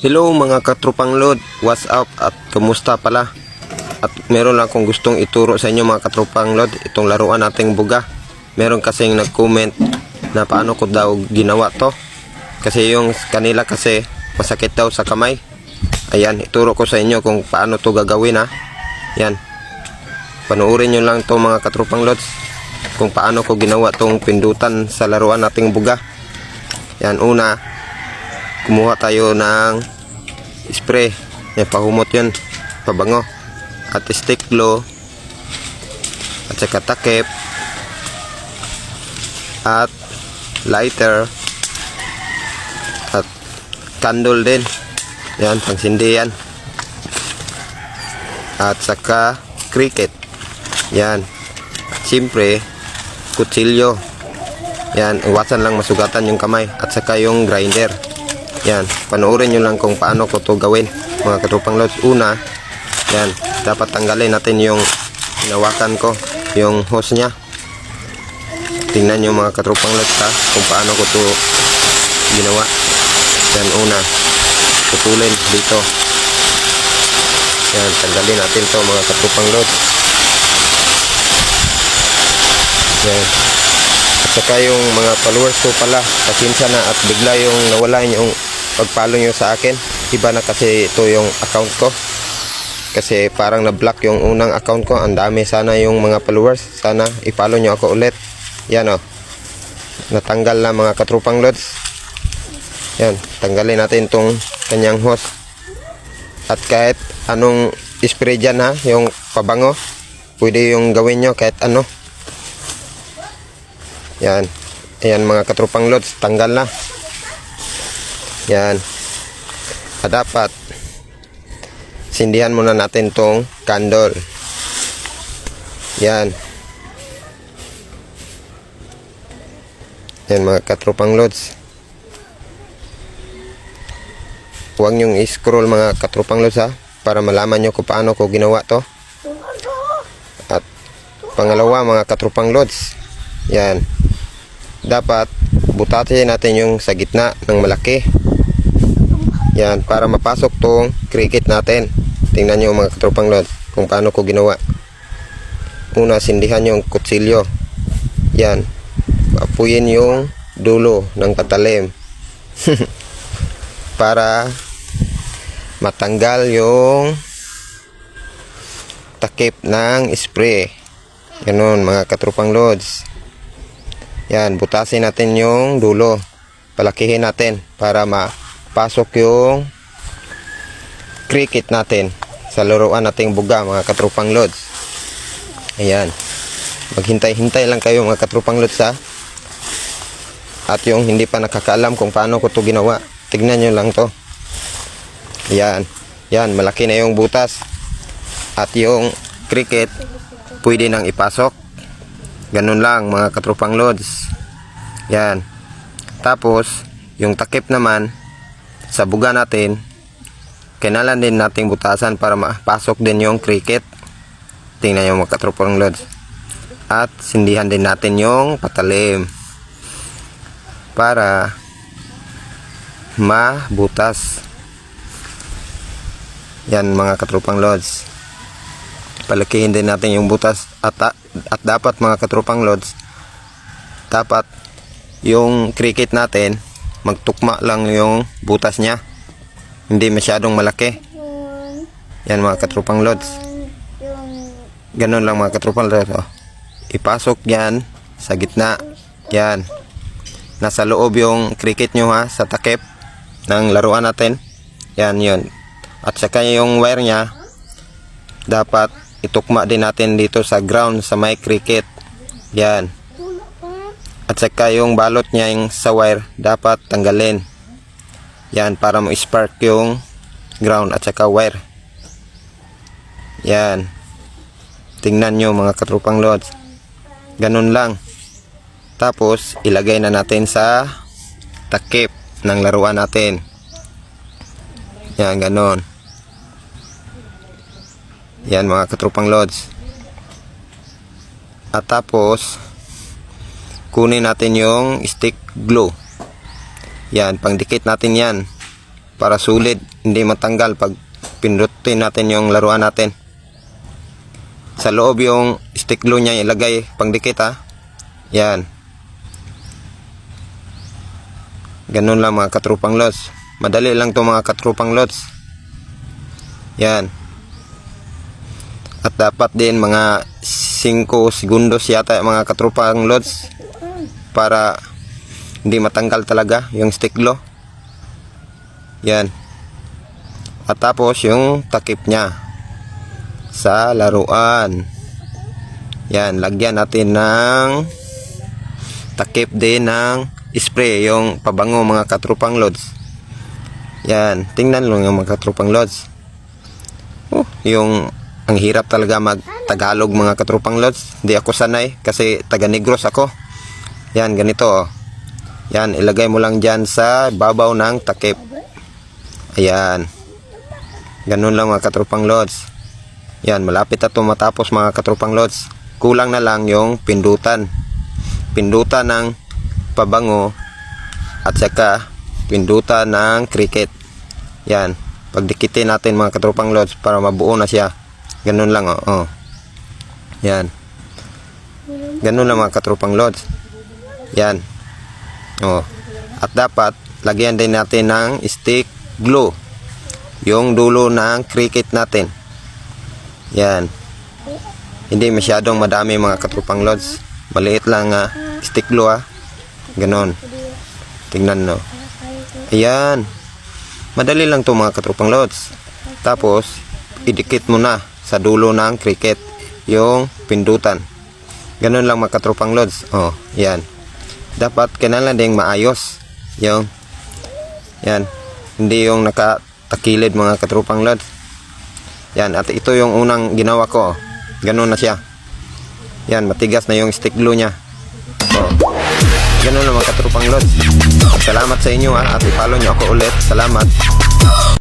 Hello mga katrupang load, what's up at kumusta pala? At meron lang akong gustong ituro sa inyo mga katrupang load, itong laruan nating buga. Meron kasing nag-comment na paano ko daw ginawa to. Kasi yung kanila kasi masakit daw sa kamay. Ayan, ituro ko sa inyo kung paano to gagawin ha. Yan. Panuorin nyo lang to mga katrupang loads kung paano ko ginawa tong pindutan sa laruan nating buga. Yan, una, kumuha tayo ng spray. Yan pahumot yun. Pabango. At stick glue. At saka takip. At lighter. At candle din. Yan pangsindi yan. At saka cricket. Yan. At kutsilyo. Yan iwasan lang masugatan yung kamay. At saka yung grinder yan, panoorin nyo lang kung paano ko to gawin mga katrupang lods. Una, yan, dapat tanggalin natin yung hinawakan ko, yung hose nya. Tingnan nyo mga katrupang lods ha, kung paano ko to ginawa. Yan, una, putulin dito. Yan, tanggalin natin to mga katrupang lods. Yan. At saka yung mga followers ko pala, pasensya na at bigla yung nawala yung pag-follow nyo sa akin. Iba na kasi ito yung account ko. Kasi parang na-block yung unang account ko. Ang dami sana yung mga followers. Sana i-follow nyo ako ulit. Yan o. Natanggal na mga katrupang lods. Yan. Tanggalin natin tong kanyang host. At kahit anong spray dyan ha, yung pabango. Pwede yung gawin nyo kahit ano. Yan. Ayan mga katrupang lods, tanggal na. Yan. At dapat sindihan muna natin tong candle. Yan. Yan mga katrupang lods. Huwag niyong i-scroll mga katrupang lods ha. Para malaman nyo kung paano ko ginawa to. At pangalawa mga katrupang lods. Yan dapat butatin natin yung sa gitna ng malaki yan para mapasok tong cricket natin. Tingnan nyo mga katropang lod kung paano ko ginawa. Una sindihan yung kutsilyo. Yan apuyin yung dulo ng patalim para matanggal yung takip ng spray. Ganun mga katropang lods yan, butasin natin yung dulo. Palakihin natin para mapasok yung cricket natin sa laruan nating buga mga katrupang lods. Ayan. Maghintay-hintay lang kayo mga katrupang lods ha. At yung hindi pa nakakaalam kung paano ko to ginawa, tignan nyo lang to. Ayan. Yan, malaki na yung butas. At yung cricket, pwede nang ipasok. Ganun lang mga katrupang lods. Yan. Tapos, yung takip naman, sa buga natin, kailangan din nating butasan para mapasok din yung cricket. Tingnan yung mga katrupang lods. At sindihan din natin yung patalim. Para mabutas. Yan mga katrupang lods palakihin din natin yung butas at, at dapat mga katrupang lods dapat yung cricket natin magtukma lang yung butas niya. Hindi masyadong malaki. Yan mga katrupang lods. Ganun lang mga katrupang lods. Oh. ipasok yan sa gitna. Yan. Nasa loob yung cricket nyo ha sa takip ng laruan natin. Yan yun. At saka yung wire nya dapat itukma din natin dito sa ground sa may cricket. Yan at saka yung balot niya yung sa wire dapat tanggalin. Yan para mo spark yung ground at saka wire. Yan. Tingnan nyo mga katrupang lods. Ganun lang. Tapos ilagay na natin sa takip ng laruan natin. Yan ganun. Yan mga katrupang lods. At tapos, kunin natin yung stick glue. Yan, pangdikit natin yan. para sulit, hindi matanggal pag pindutin natin yung laruan natin. Sa loob yung stick glue niya ilagay pangdikit ha. Yan. Ganun lang mga katrupang lods. Madali lang to mga katrupang lods. Yan. At dapat din mga 5 segundos yata mga katrupang lods para hindi matanggal talaga yung stick glue. Yan. At tapos yung takip niya sa laruan. Yan, lagyan natin ng takip din ng spray, yung pabango mga katrupang lods. Yan, tingnan lang yung mga katrupang lods. Oh, yung ang hirap talaga mag Tagalog mga katrupang lods. Hindi ako sanay kasi taga Negros ako. Yan, ganito oh. Yan, ilagay mo lang dyan sa babaw ng takip. Ayan. Ganun lang mga katrupang lods. Yan, malapit na to matapos mga katrupang lods. Kulang na lang yung pindutan. Pindutan ng pabango at saka pindutan ng cricket. Yan. Pagdikitin natin mga katrupang lods para mabuo na siya. Ganun lang oh. oh. Yan. Ganun lang mga katrupang lods. Yan. Oh. At dapat lagyan din natin ng stick glue. Yung dulo ng cricket natin. Yan. Hindi masyadong madami mga katrupang lods. Maliit lang ah, stick glue ah. Ganon. Tingnan no. Ayan. Madali lang to mga katrupang lods. Tapos, idikit mo na sa dulo ng cricket yung pindutan. Ganon lang mga katrupang lods. Oh, yan. Dapat kailangan ding maayos. Yung, yan. Hindi yung nakatakilid mga katrupang lods. Yan, at ito yung unang ginawa ko. Ganon na siya. Yan, matigas na yung stick glue niya. Oh. Ganun lang mga katrupang lods. Salamat sa inyo ha, at i-follow nyo ako ulit. Salamat.